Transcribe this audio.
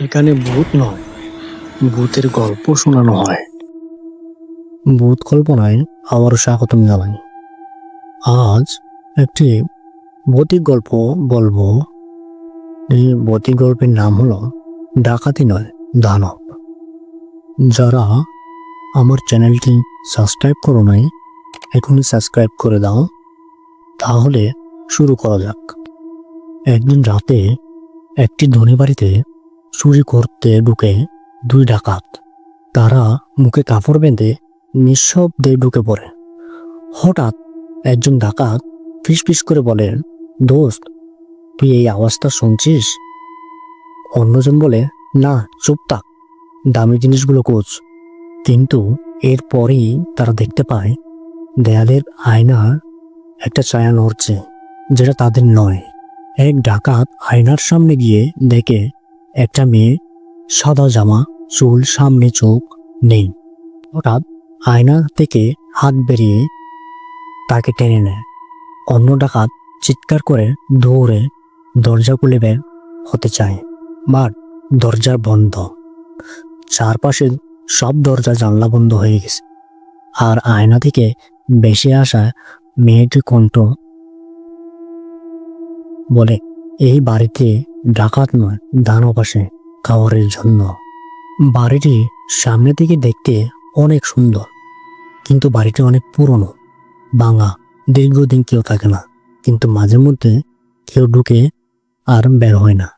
এখানে ভূত নয়, ভূতের গল্প শোনানো হয়। ভূত কল্পনায় আবারও স্বাগতম জানাই। আজ একটি ভৌতিক গল্প বলব। এই ভৌতিক গল্পের নাম হলো ডাকাতি নয়, দানব। যারা আমার চ্যানেলটি সাবস্ক্রাইব করো নাই, এখনই সাবস্ক্রাইব করে দাও। তাহলে শুরু করা যাক। একদিন রাতে একটি ধনী বাড়িতে চুরি করতে ঢুকে দুই ডাকাত। তারা মুখে কাপড় বেঁধে নিঃশব্দে ঢুকে পড়ে। হঠাৎ একজন ডাকাত ফিস ফিস করে বলেন দোস্ত, তুই এই আওয়াজটা শুনছিস? অন্যজন বলে, না, চুপ থাক, দামি জিনিসগুলো কোচ কিন্তু এরপরেই তারা দেখতে পায়, দেয়ালের আয়নার একটা ছায়া নড়ছে, যেটা তাদের নয়। এক ডাকাত আয়নার সামনে গিয়ে দেখে একটা মেয়ে, সাদা জামা, চুল, সামনে চোখ নেই। হঠাৎ আয়না থেকে হাত বেরিয়ে তাকে টেনে নেয়। অন্য ডাকাত চিৎকার করে দৌড়ে দরজা খুলে বের হতে চায়। বাট দরজা বন্ধ। চারপাশে সব দরজা জানলা বন্ধ হয়ে গেছে। আর আয়না থেকে বেশি আসা মেয়েটি কণ্ঠ বলে, এই বাড়িতে ডাকাত নয় ডানো পাশে খাবারের জন্য। বাড়িটি সামনে থেকে দেখতে অনেক সুন্দর, কিন্তু বাড়িটি অনেক পুরনো। বাঙা, দীর্ঘদিন কেউ থাকে না, কিন্তু মাঝে মধ্যে কেউ ঢুকে আর বের হয় না।